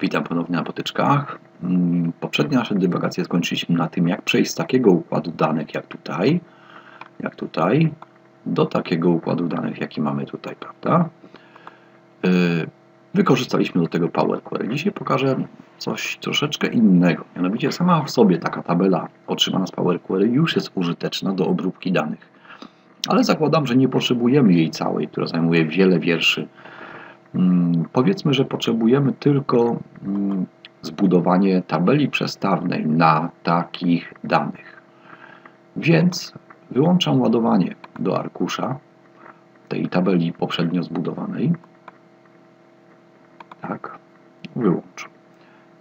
Witam ponownie na potyczkach. Mm, Poprzednie nasze dywagacje skończyliśmy na tym, jak przejść z takiego układu danych jak tutaj, jak tutaj, do takiego układu danych, jaki mamy tutaj, prawda? Yy, Wykorzystaliśmy do tego Power Query. Dzisiaj pokażę coś troszeczkę innego. Mianowicie sama w sobie taka tabela otrzymana z Power Query już jest użyteczna do obróbki danych. Ale zakładam, że nie potrzebujemy jej całej, która zajmuje wiele wierszy. Mm, Powiedzmy, że potrzebujemy tylko mm, zbudowanie tabeli przestawnej na takich danych. Więc wyłączam ładowanie do arkusza tej tabeli poprzednio zbudowanej. Tak, wyłącz.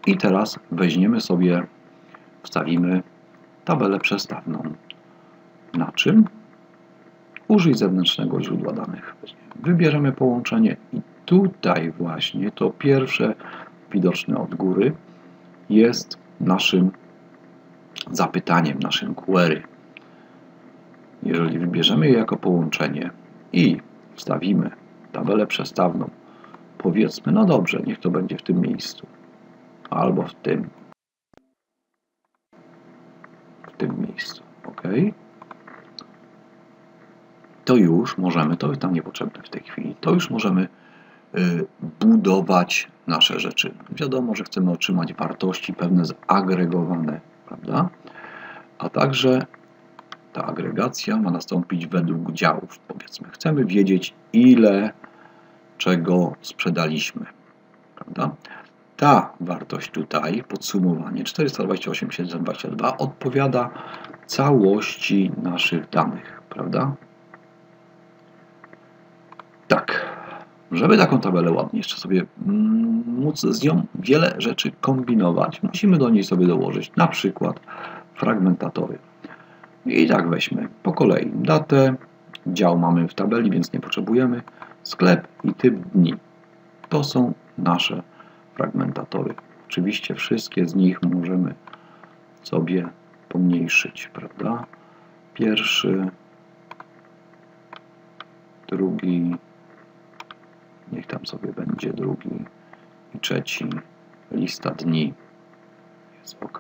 I teraz weźmiemy sobie, wstawimy tabelę przestawną. Na czym? Użyj zewnętrznego źródła danych. Wybierzemy połączenie i tutaj właśnie to pierwsze widoczne od góry jest naszym zapytaniem, naszym query. Jeżeli wybierzemy je jako połączenie i wstawimy tabelę przestawną, powiedzmy, no dobrze, niech to będzie w tym miejscu, albo w tym, w tym miejscu, ok? To już możemy, to jest nam niepotrzebne w tej chwili, to już możemy budować nasze rzeczy. Wiadomo, że chcemy otrzymać wartości pewne zagregowane, prawda? A także ta agregacja ma nastąpić według działów, powiedzmy. Chcemy wiedzieć, ile czego sprzedaliśmy, prawda? Ta wartość tutaj, podsumowanie 428 722 odpowiada całości naszych danych, prawda? Tak. Żeby taką tabelę ładnie jeszcze sobie mm, móc z nią wiele rzeczy kombinować, musimy do niej sobie dołożyć na przykład fragmentatory. I tak weźmy po kolei datę, dział mamy w tabeli, więc nie potrzebujemy, sklep i typ dni. To są nasze fragmentatory. Oczywiście wszystkie z nich możemy sobie pomniejszyć, prawda? Pierwszy, drugi, niech tam sobie będzie drugi i trzeci, lista dni jest ok.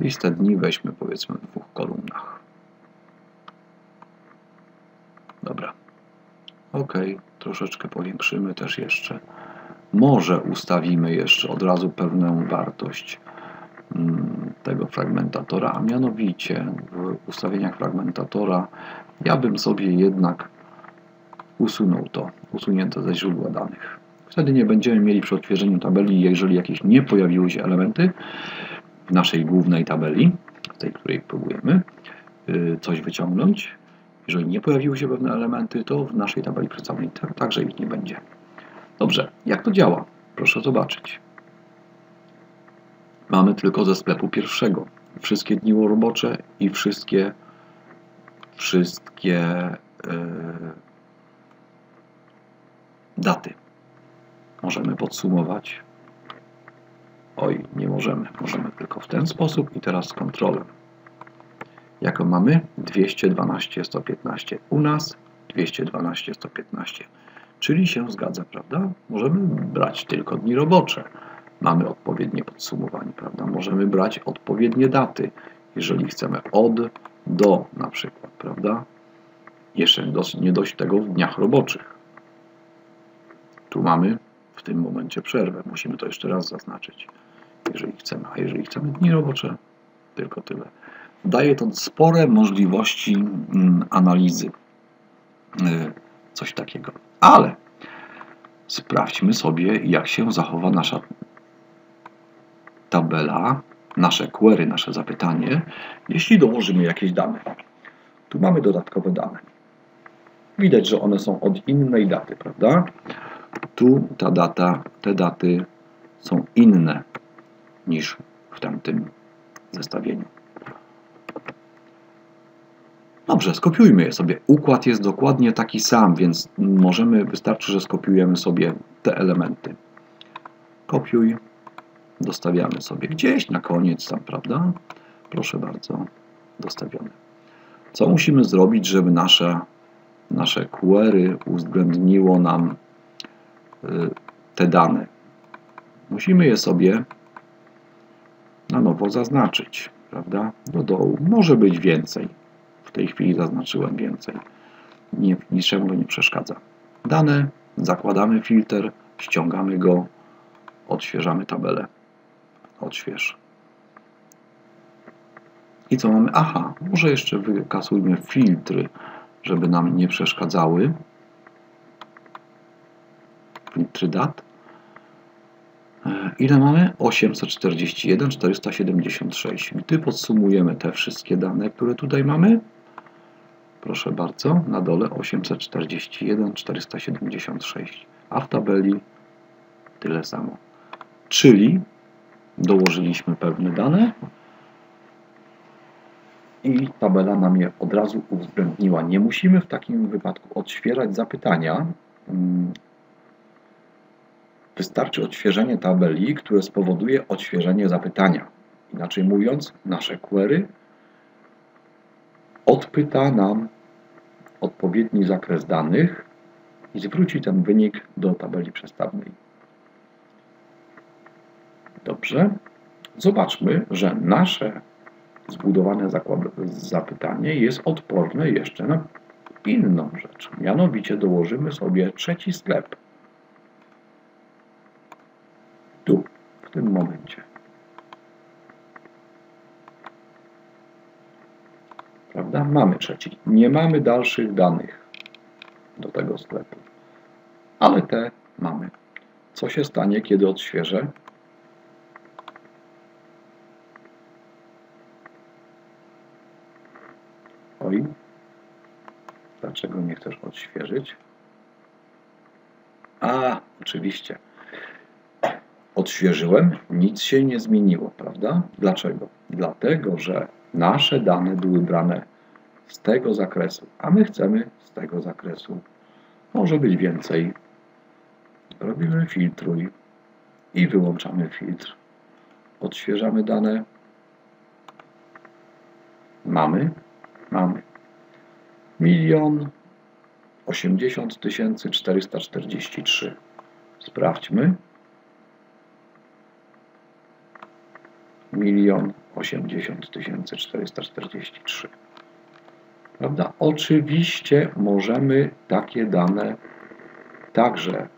Listę dni weźmy powiedzmy w dwóch kolumnach. Dobra. Ok, troszeczkę powiększymy też jeszcze. Może ustawimy jeszcze od razu pewną wartość mm, tego fragmentatora, a mianowicie w ustawieniach fragmentatora ja bym sobie jednak usunął to, usunięte ze źródła danych. Wtedy nie będziemy mieli przy odtworzeniu tabeli, jeżeli jakieś nie pojawiły się elementy w naszej głównej tabeli, w tej, której próbujemy y, coś wyciągnąć. Jeżeli nie pojawiły się pewne elementy, to w naszej tabeli przedstawionej także ich nie będzie. Dobrze, jak to działa? Proszę zobaczyć. Mamy tylko ze sklepu pierwszego wszystkie dni robocze i wszystkie wszystkie yy, daty. Możemy podsumować. Oj, nie możemy. Możemy tylko w ten sposób i teraz z kontrolą. Jaką mamy? 212, 115. U nas 212, 115. Czyli się zgadza, prawda? Możemy brać tylko dni robocze. Mamy odpowiednie podsumowanie, prawda? Możemy brać odpowiednie daty, jeżeli chcemy od do na przykład, prawda? Jeszcze nie dość tego w dniach roboczych. Tu mamy w tym momencie przerwę. Musimy to jeszcze raz zaznaczyć, jeżeli chcemy. A jeżeli chcemy dni robocze, tylko tyle. Daje to spore możliwości mm, analizy. Y, coś takiego. Ale sprawdźmy sobie, jak się zachowa nasza tabela, nasze query, nasze zapytanie, jeśli dołożymy jakieś dane. Tu mamy dodatkowe dane. Widać, że one są od innej daty, prawda? Tu ta data, te daty są inne niż w tamtym zestawieniu. Dobrze, skopiujmy je sobie. Układ jest dokładnie taki sam, więc możemy, wystarczy, że skopiujemy sobie te elementy. Kopiuj, dostawiamy sobie gdzieś na koniec tam, prawda? Proszę bardzo, dostawione. Co musimy zrobić, żeby nasze, nasze query uwzględniło nam te dane? Musimy je sobie na nowo zaznaczyć, prawda? Do dołu. Może być więcej. W tej chwili zaznaczyłem więcej. Nie, niczemu nie przeszkadza. Dane, zakładamy filtr, ściągamy go, odświeżamy tabelę. Odśwież. I co mamy? Aha, może jeszcze wykasujmy filtry, żeby nam nie przeszkadzały. Filtry dat. E, ile mamy? 841, 476. Gdy podsumujemy te wszystkie dane, które tutaj mamy, proszę bardzo, na dole 841, 476, a w tabeli tyle samo. Czyli dołożyliśmy pewne dane, i tabela nam je od razu uwzględniła. Nie musimy w takim wypadku odświeżać zapytania. Wystarczy odświeżenie tabeli, które spowoduje odświeżenie zapytania. Inaczej mówiąc, nasze query odpyta nam odpowiedni zakres danych i zwróci ten wynik do tabeli przestawnej. Dobrze. Zobaczmy, że nasze zbudowane zapytanie jest odporne jeszcze na inną rzecz. Mianowicie dołożymy sobie trzeci sklep. Tu, w tym momencie. Mamy trzeci. Nie mamy dalszych danych do tego sklepu. Ale te mamy. Co się stanie, kiedy odświeżę? Oj, dlaczego nie chcesz odświeżyć? A, oczywiście. Odświeżyłem, nic się nie zmieniło, prawda? Dlaczego? Dlatego, że nasze dane były brane z tego zakresu, a my chcemy z tego zakresu. Może być więcej. Robimy filtruj i wyłączamy filtr. Odświeżamy dane. Mamy mamy milion osiemdziesiąt tysięcy czterysta czterdzieści trzy. Sprawdźmy. Milion osiemdziesiąt tysięcy czterysta czterdzieści trzy. Prawda? Oczywiście możemy takie dane także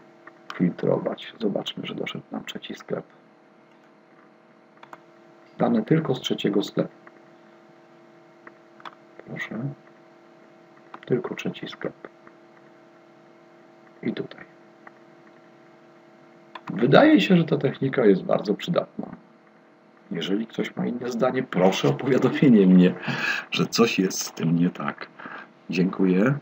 filtrować. Zobaczmy, że doszedł nam trzeci sklep. Dane tylko z trzeciego sklepu proszę. Tylko trzeci sklep. I tutaj. Wydaje się, że ta technika jest bardzo przydatna. Jeżeli ktoś ma inne zdanie, proszę o powiadomienie mnie, że coś jest z tym nie tak. Dziękuję.